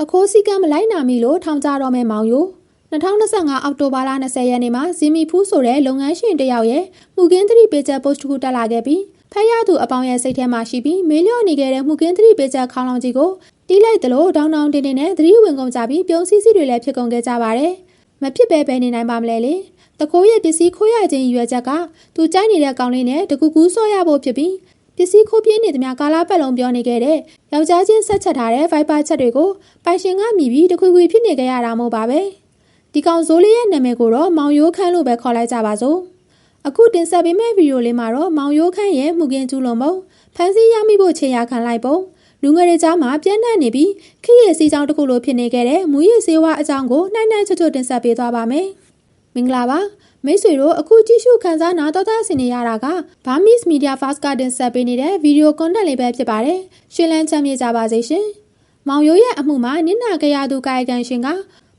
တခိုးစည်းကမ်းမလိုက်နာမိလို့ထောင်ကြတော့မဲ့မောင်ယို2025အောက်တိုဘာလ20ရက်နေ့မှာဇီမီဖူးဆိုတဲ့လုပ်ငန်းရှင်တယောက်ရဲ့မှုကင်းသတိပေးချက်ပို့စ်တစ်ခုတက်လာခဲ့ပြီးဖက်ရသူအပေါင်းရဲ့စိတ်ထဲမှာရှိပြီးမေးလျော့နေခဲ့တဲ့မှုကင်းသတိပေးချက်ခေါင်းလောင်ကြီးကိုတီးလိုက်သလိုဒေါင်းဒေါင်းတင်းတင်းနဲ့သတိဝင်ကုန်ကြပြီးပြုံးစည်းစည်းတွေလည်းဖြစ်ကုန်ခဲ့ကြပါတယ်။မဖြစ်ပဲပဲနေနိုင်ပါမလဲလေ။တကိုးရဲ့ပစ္စည်းခိုးရခြင်းရွယ်ချက်ကသူကြိုက်နေတဲ့ကောင်လေးနဲ့တကူကူးဆော့ရဖို့ဖြစ်ပြီး ပစ္စည်းခိုးပြေးနေသမျှကာလာပတ်လုံးပြောနေခဲ့တဲ့ယောက်ျားချင်းဆက်ချက်ထားတဲ့ Viber ချက်တွေကိုပိုင်ရှင်ကမြည်ပြီးတခွေခွေဖြစ်နေကြရတာမို့ပါပဲဒီကောင်ဇိုးလေးရဲ့နာမည်ကိုတော့မောင်ရိုးခန်းလို့ပဲခေါ်လိုက်ကြပါစို့အခုတင်ဆက်ပေးမယ့်ဗီဒီယိုလေးမှာတော့မောင်ရိုးခန်းရဲ့မှုကင်းကျူးလွန်ပုံဖန်ဆီးရမိဖို့ခြေရာခံလိုက်ပုံလူငယ်တွေကြားမှာပြန့်နှံ့နေပြီးခရီးရစီကြောင်းတစ်ခုလိုဖြစ်နေခဲ့တဲ့မူရည်စေဝါအကြောင်းကိုနှိုင်းနှိုင်းချွတ်ချွတ်တင်ဆက်ပေးသွားပါမယ်မင်္ဂလာပါ မိတ်ဆွေတို့အခုကြည့်ရှုခန်းစားနာတော်သားဆင်နေရတာက Burmese Media Fast Garden ဆက်ပေးနေတဲ့ဗီဒီယိုကွန်တက်လေးပဲဖြစ်ပါတယ်။ရှင်းလန်းချမ်းမြေ့ကြပါစေရှင်။မောင်ရိုးရဲ့အမှုမှာနင့်နာကြရသူကာယကံရှင်က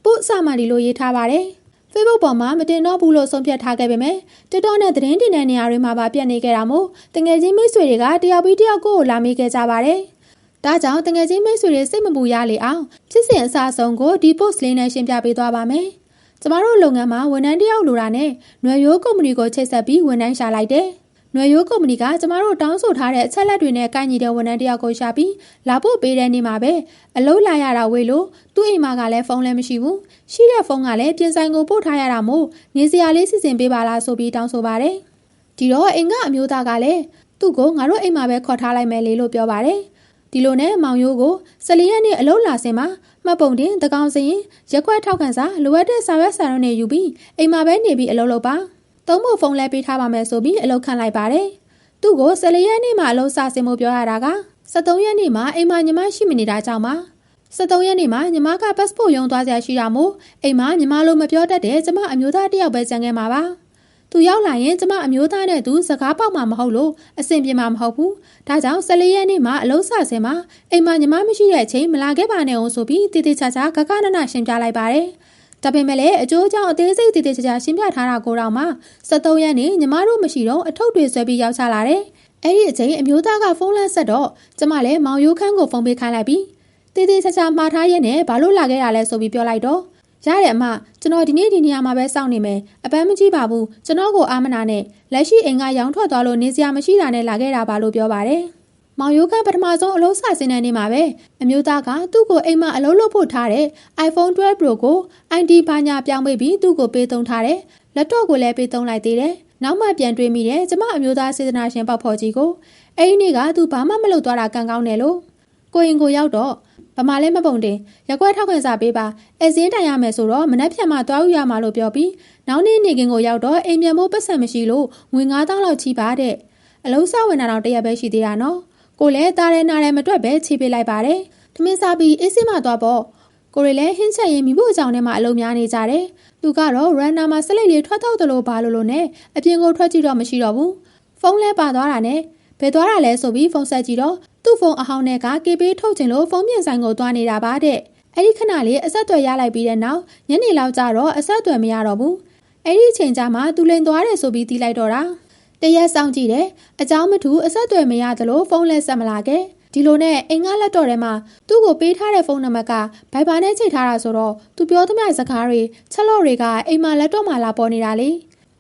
ပို့စာမဒီလိုရေးထားပါတယ်။ Facebook ပေါ်မှာမတင်တော့ဘူးလို့ဆုံးဖြတ်ထားခဲ့ပေမဲ့ TikTok နဲ့သတင်းတင်တဲ့နေရာတွေမှာပါပြတ်နေခဲ့တာမို့တငယ်ချင်းမိတ်ဆွေတွေကတယောက်ပြီးတယောက်ကိုလာမေးခဲ့ကြပါတယ်။ဒါကြောင့်တငယ်ချင်းမိတ်ဆွေတွေစိတ်မပူရလေအောင်ဖြစ်စဉ်အစအဆုံးကိုဒီ post လေးနဲ့ရှင်းပြပေးသွားပါမယ်။ ကျမတို့လုပ်ငန်းမှာဝန်ထမ်းတယောက်လိုတာနဲ့ຫນွေရိုးကုမ္ပဏီကိုချိတ်ဆက်ပြီးဝန်ထမ်းရှာလိုက်တယ်။ຫນွေရိုးကုမ္ပဏီကကျမတို့တောင်းဆိုထားတဲ့အချက်လက်တွေနဲ့ကိုင်ညီတဲ့ဝန်ထမ်းတယောက်ကိုရှာပြီးလာဖို့ပေးတဲ့နေ့မှာပဲအလုပ်လာရတာဝေလို့သူ့အိမ်မှာကလည်းဖုန်းလည်းမရှိဘူး။ရှိတဲ့ဖုန်းကလည်းပြင်ဆိုင်ကိုပို့ထားရတာမို့နေစရာလေးစီစဉ်ပေးပါလားဆိုပြီးတောင်းဆိုပါတယ်။ဒီတော့အိမ်ကအမျိုးသားကလည်းသူ့ကိုငါတို့အိမ်မှာပဲခေါ်ထားလိုက်မယ်လေလို့ပြောပါတယ်။ ဒီလိုနဲ့မောင်ရိုးကိုဆလီရက်နဲ့အလုံးလာစင်မှာမှတ်ပုံတင်တကောင်စရင်ရက်ွက်ထောက်ခံစာလိုအပ်တဲ့စာရွက်စာရုံးတွေယူပြီးအိမ်မှာပဲနေပြီးအလုပ်လုပ်ပါသုံးဖို့ဖုန်းလဲပေးထားပါမယ်ဆိုပြီးအလုပ်ခံလိုက်ပါတယ်သူ့ကိုဆလီရက်နေ့မှာအလုပ်စစင်ဖို့ပြောရတာက73ရက်နေ့မှာအိမ်မှာညီမရှိမနေတာကြောင့်ပါ73ရက်နေ့မှာညီမကပတ်စပို့ရုံသွားစရာရှိတာမို့အိမ်မှာညီမလိုမပြောတတ်တဲ့ကျမအမျိုးသားတယောက်ပဲကြံခဲ့မှာပါ။ သူရောက်လာရင်ကျမအမျိုးသားနဲ့သူစကားပေါက်မှာမဟုတ်လို့အဆင်ပြေမှာမဟုတ်ဘူး။ဒါကြောင့်14ရက်နေ့မှာအလုံးစဆင်မှာအိမ်မှာညီမမရှိတဲ့အချိန်မလာခဲ့ပါနဲ့အောင်ဆိုပြီးတေးသေးချာချာကကနနရှင်းပြလိုက်ပါတယ်။ဒါပေမဲ့လည်းအကျိုးအကြောင်းအသေးစိတ်တေးသေးချာချာရှင်းပြထားတာကိုတော့မှ73ရက်နေ့ညီမတို့မရှိတော့အထုပ်တွေဆွဲပြီးရောက်ချလာတယ်။အဲ့ဒီအချိန်အမျိုးသားကဖုန်းလန့်ဆက်တော့ကျမလည်းမောင်ရိုးခန်းကိုဖုန်းပေးခိုင်းလိုက်ပြီးတေးသေးချာချာမှားထားရက်နဲ့ဘာလို့လာခဲ့ရလဲဆိုပြီးပြောလိုက်တော့ ရတယ်အမကျွန်တော်ဒီနေ့ဒီနေရာမှာပဲစောင့်နေမယ်အပန်းမကြည့်ပါဘူးကျွန်တော်ကိုအာမနာနဲ့လက်ရှိအိမ်ကရောင်းထွက်သွားလို့နေစရာမရှိတာနဲ့လာခဲ့တာပါလို့ပြောပါတယ်မောင်ရိုးကပထမဆုံးအလုံးစစင်းတဲ့နေ့မှာပဲအမျိုးသားကသူ့ကိုအိမ်မှာအလုံးလုပ်ဖို့ထားတဲ့ iPhone 12 Pro ကို ID ဘာညာပြောင်းပေးပြီးသူ့ကိုပေးသုံးထားတယ်လက်တော့ကိုလည်းပေးသုံးလိုက်သေးတယ်နောက်မှပြန်တွေးမိတယ်ကျမအမျိုးသားစေတနာရှင်ပေါက်ဖော်ကြီးကိုအဲ့ဒီနေ့ကသူဘာမှမလုပ်သွားတာကံကောင်းတယ်လို့ကိုရင်ကိုရောက်တော့ ဗမာလဲမပုံတင်ရက်ွက်ထောက်ခံစာပေးပါအဲစင်းတိုင်ရမယ်ဆိုတော့မနှက်ဖြတ်မှသွားယူရမှာလို့ပြောပြီးနောက်နေ့နေကင်းကိုရောက်တော့အိမ်မြန်မိုးပတ်စံမရှိလို့ငွေ9000လောက်ချီးပါတဲ့အလုံးစားဝင်တာတော့တရက်ပဲရှိသေးတာနော်ကိုလည်းတားရဲနားရဲမတွက်ပဲချီးပေးလိုက်ပါတယ်ထမင်းစားပြီးအေးစင်းမှသွားပေါ့ကိုရီလည်းဟင်းချက်ရင်မိဖို့အကြောင်းထဲမှာအလုံးများနေကြတယ်သူကတော့ရန်နာမှာဆက်လက်လေးထွက်တော့တယ်လို့ဘာလို့လို့နဲ့အပြင်ကိုထွက်ကြည့်တော့မရှိတော့ဘူးဖုန်းလဲပါသွားတာနဲ့ဘယ်သွားတာလဲဆိုပြီးဖုန်းဆက်ကြည့်တော့ သူ့ဖုန်းအဟောင်းနဲ့ကကေပေးထုတ်ချင်လို့ဖုန်းပြင်ဆိုင်ကိုသွားနေတာပါတဲ့အဲ့ဒီခဏလေးအဆက်အသွယ်ရလိုက်ပြီးတဲ့နောက်ညနေလောက်ကျတော့အဆက်အသွယ်မရတော့ဘူးအဲ့ဒီအချိန်ကျမှသူလိန်သွားတယ်ဆိုပြီးတီးလိုက်တော့တာတရက်စောင့်ကြည့်တယ်အเจ้าမထူအဆက်အသွယ်မရသလိုဖုန်းလက်ဆက်မလာခဲ့ဒီလိုနဲ့အင်္ဂါလက်တော်ထဲမှာသူ့ကိုပေးထားတဲ့ဖုန်းနံပါတ်ကဘိုင်ဘာနဲ့ချိန်ထားတာဆိုတော့သူပြောသမျှစကားတွေချက်လော့တွေကအိမ်မှာလက်တော့မှလာပေါ်နေတာလေ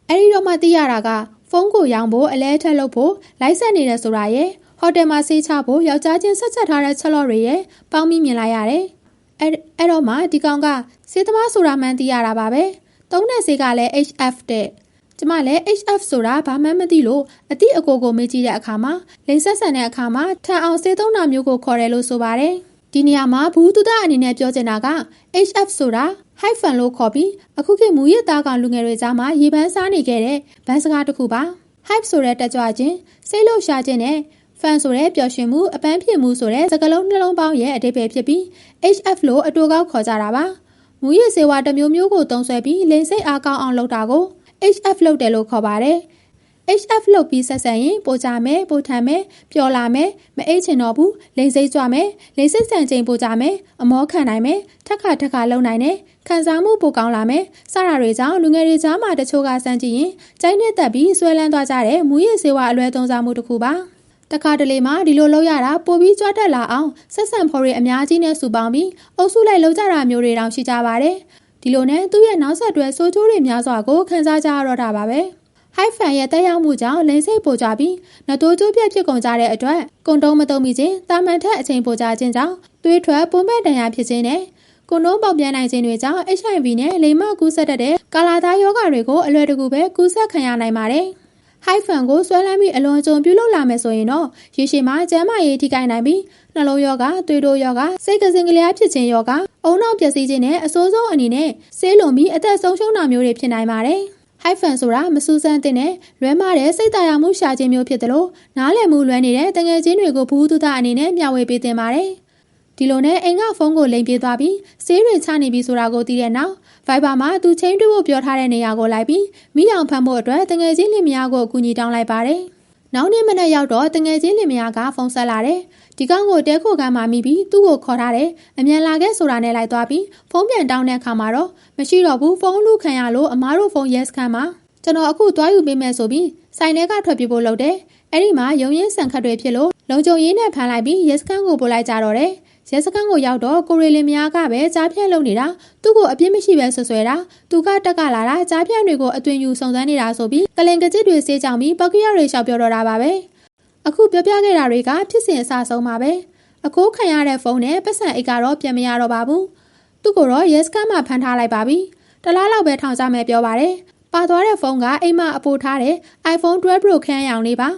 အဲ့ဒီတော့မှသိရတာကဖုန်းကိုရောင်းဖို့အလဲထက်လုပ်ဖို့လိုက်ဆက်နေတယ်ဆိုတာရဲ့ ဟိုတယ်မှာဆေးချဖို့ယောက်ျားချင်းဆက်ချက်ထားတဲ့ချက်လော့တွေရဲ့ပေါင်းပြီးမြင်လိုက်ရတယ်။အဲအဲ့တော့မှဒီကောင်ကဆေးသမားဆိုတာမှန်းသိရတာပါပဲ။သုံးတဲ့ဆေးကလည်း HF တဲ့ကျမလည်း HF ဆိုတာဘာမှမသိလို့အတိအကိုကိုမေးကြည့်တဲ့အခါမှာလိန်ဆက်ဆန်တဲ့အခါမှာထန်အောင်ဆေးသုံးတာမျိုးကိုခေါ်တယ်လို့ဆိုပါတယ်။ဒီနေရာမှာဘူးတုဒအနေနဲ့ပြောချင်တာက HF ဆိုတာ hyphen လို့ခေါ်ပြီးအခုခေတ်မူရသားကောင်လူငယ်တွေကြားမှာရေပန်းစားနေခဲ့တဲ့ဗန်းစကားတစ်ခုပါ hype ဆိုတဲ့တက်ကြွခြင်းစိတ်လှုပ်ရှားခြင်းနဲ့ fan ဆိုတဲ့ပျော်ရွှင်မှုအပန်းဖြေမှုဆိုတဲ့စကားလုံးနှလုံးပေါင်းရဲ့အတိတ်ပဲဖြစ်ပြီး HF လို့အတူကောက်ခေါ်ကြတာပါမူရည်စေဝါတစ်မျိုးမျိုးကိုသုံးဆွဲပြီးလိန်စိတ်အားကောင်းအောင်လုပ်တာကို HF လုပ်တယ်လို့ခေါ်ပါတယ် HF လုပ်ပြီးဆက်ဆက်ရင်ပိုကြမယ်ပိုထန်မယ်ပျော်လာမယ်မအိတ်ချင်တော့ဘူးလိန်စိတ်ကြွမယ်လိန်စိတ်ဆန်ချိန်ပိုကြမယ်အမောခံနိုင်မယ်ထက်ခါထက်ခါလုံနိုင်တယ်ခံစားမှုပိုကောင်းလာမယ်စတာတွေကြောင့်လူငယ်တွေကြားမှာတချို့ကစမ်းကြည့်ရင်ကျိုင်းနဲ့တက်ပြီးဆွဲလန်းသွားကြတဲ့မူရည်စေဝါအလွဲသုံးစားမှုတစ်ခုပါ တခါတလေမှဒီလိုလုပ်ရတာပိုပြီးကြွတက်လာအောင်ဆက်ဆံဖော်တွေအများကြီးနဲ့စုပေါင်းပြီးအုပ်စုလိုက်လုပ်ကြတာမျိုးတွေတောင်ရှိကြပါတယ်ဒီလိုနဲ့သူ့ရဲ့နောက်ဆက်တွဲဆိုးကျိုးတွေများစွာကိုခန်းစားကြရတော့တာပါပဲဟိုက်ဖန်ရဲ့တက်ရောက်မှုကြောင့်လိန်စိတ်ပိုကြပြီးနတိုးကျိုးပြက်ဖြစ်ကုန်ကြတဲ့အတွက်ကုံတုံးမတုံးမိခြင်းတာမန်ထက်အချိန်ပိုကြခြင်းကြောင့်သွေးထွက်ပွန်းပတ်တန်ရာဖြစ်ခြင်းနဲ့ကိုနိုးပေါက်ပြန်နိုင်ခြင်းတွေကြောင့် HIV နဲ့လိမ်မကူးစက်တတ်တဲ့ကာလာသားယောဂတွေကိုအလွယ်တကူပဲကူးစက်ခံရနိုင်ပါတယ်။ ဟိုက်ဖန်ကိုဆွဲလန်းပြီးအလွန်ကြုံပြုလုပ်လာမယ်ဆိုရင်တော့ရေရှည်မှာကျန်းမာရေးထိခိုက်နိုင်ပြီးနှလုံးယောဂ၊သွေးတိုးယောဂ၊စိတ်ကစင်ကလျားဖြစ်ခြင်းယောဂ၊အုံနောက်ပျက်စီးခြင်းနဲ့အဆိုးဆုံးအနေနဲ့ဆေးလွန်ပြီးအသက်ဆုံးရှုံးတာမျိုးတွေဖြစ်နိုင်ပါတယ်။ high fan ဆိုတာမစူးစမ်းတဲ့နဲ့လွဲမားတဲ့စိတ်တရာမှုရှာခြင်းမျိုးဖြစ်တယ်လို့နားလည်မှုလွဲနေတဲ့တငယ်ချင်းတွေကိုဘူးသူသားအနေနဲ့မျှဝေပေးတင်ပါတယ်။ ဒီလိုနဲ့အိမ်ကဖုန်းကိုလိမ်ပြေးသွားပြီးဆေးတွေချနေပြီဆိုတာကိုသိတဲ့နောက် Viber မှာသူချင်းတွေ့ဖို့ပြောထားတဲ့နေရာကိုလိုက်ပြီးမိအောင်ဖမ်းဖို့အတွက်တငယ်ချင်းလင်မယားကိုအကူအညီတောင်းလိုက်ပါတယ်။နောက်နေ့မနက်ရောက်တော့တငယ်ချင်းလင်မယားကဖုန်းဆက်လာတယ်။ဒီကောင်ကိုတဲခိုကမ်းမှာမိပြီးသူ့ကိုခေါ်ထားတယ်။အမြန်လာခဲ့ဆိုတာနဲ့လိုက်သွားပြီးဖုန်းပြန်တောင်းတဲ့အခါမှာတော့မရှိတော့ဘူးဖုန်းလူခံရလို့အမားတို့ဖုန်း yes ခမ်းမှာကျွန်တော်အခုသွားယူပေးမယ်ဆိုပြီးဆိုင်ထဲကထွက်ပြေးဖို့လုပ်တယ်။အဲ့ဒီမှာရုံရင်းဆန်ခတ်တွေဖြစ်လို့လုံခြုံရေးနဲ့ဖမ်းလိုက်ပြီး yes ခမ်းကိုပို့လိုက်ကြတော့တယ်။ ရဲစခန်းကိုရောက်တော့ကိုရီလင်မယားကပဲကြားဖြန့်လုပ်နေတာသူ့ကိုအပြစ်မရှိပဲဆွဆွဲတာသူကတက်ကလာတာကြားဖြန့်တွေကိုအသွင်ယူစုံစမ်းနေတာဆိုပြီးကလင်ကကြစ်တွေစေးကြောင်ပြီးပောက်ကရတွေရှောက်ပြောတော့တာပါပဲအခုပြောပြခဲ့တာတွေကဖြစ်စဉ်အစဆုံးပါပဲအကိုးခံရတဲ့ဖုန်းနဲ့ပတ်စံအိတ်ကတော့ပြန်မရတော့ပါဘူးသူ့ကိုတော့ရဲစခန်းမှာဖမ်းထားလိုက်ပါပြီတလားလောက်ပဲထောင်ကြမယ်ပြောပါတယ်ပါသွားတဲ့ဖုန်းကအိမ်မှာအပိုထားတဲ့ iPhone 12 Pro ခန်းရောင်လေးပါ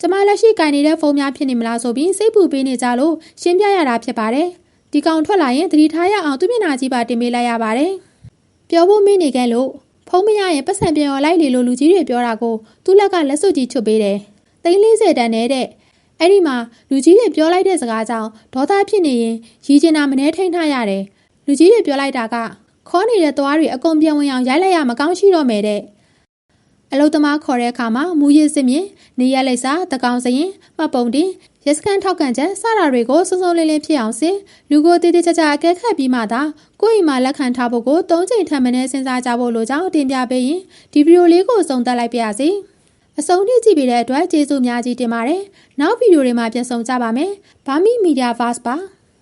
ကျမလက်ရှိကင်နေတဲ့ဖုန်းများဖြစ်နေမလားဆိုပြီးစိတ်ပူပေးနေကြလို့ရှင်းပြရတာဖြစ်ပါတယ်။ဒီကောင်ထွက်လာရင်သတိထားရအောင်သူ့မျက်နှာကြီးပါတင်ပေးလိုက်ရပါတယ်။ပြောဖို့မင်းနေခဲ့လို့ဖုန်းမရရင်ပတ်စံပြန်ရော်လိုက်လေလို့လူကြီးတွေပြောတာကိုသူ့လက်ကလက်စွပ်ကြီးချွတ်ပေးတယ်။သိန်း40တန်နေတဲ့အဲ့ဒီမှာလူကြီးတွေပြောလိုက်တဲ့စကားကြောင့်ဒေါသဖြစ်နေရင်ရီကျင်တာမနှဲထိန်ထားရတယ်။လူကြီးတွေပြောလိုက်တာကခေါ်နေတဲ့သွားတွေအကုန်ပြန်ဝင်အောင်ရိုက်လိုက်ရမကောင်းရှိတော့မယ်တဲ့ အလုသမားခေါ်တဲ့အခါမှာမူရစ်စစ်မြင်နေရလိပ်စာတကောင်စရင်မှတ်ပုံတင်ရစကန်ထောက်ကန်ချက်စတာတွေကိုစုံစုံလင်းလင်းဖြစ်အောင်စင်လူကိုတည်တည်ကြကြအကဲခတ်ပြီးမှသာကိုယ့်အိမ်မှာလက်ခံထားဖို့ကို၃ချိန်ထပ်မင်းစဉ်းစားကြဖို့လိုကြောင်းတင်ပြပေးရင်ဒီဗီဒီယိုလေးကိုစုံသက်လိုက်ပါရစေအဆုံးထိကြည့်ပေးတဲ့အတွက်ကျေးဇူးများကြီးတင်ပါတယ်နောက်ဗီဒီယိုတွေမှာပြန်ဆောင်ကြပါမယ်ဘာမီမီဒီယာဗာစ်ပါ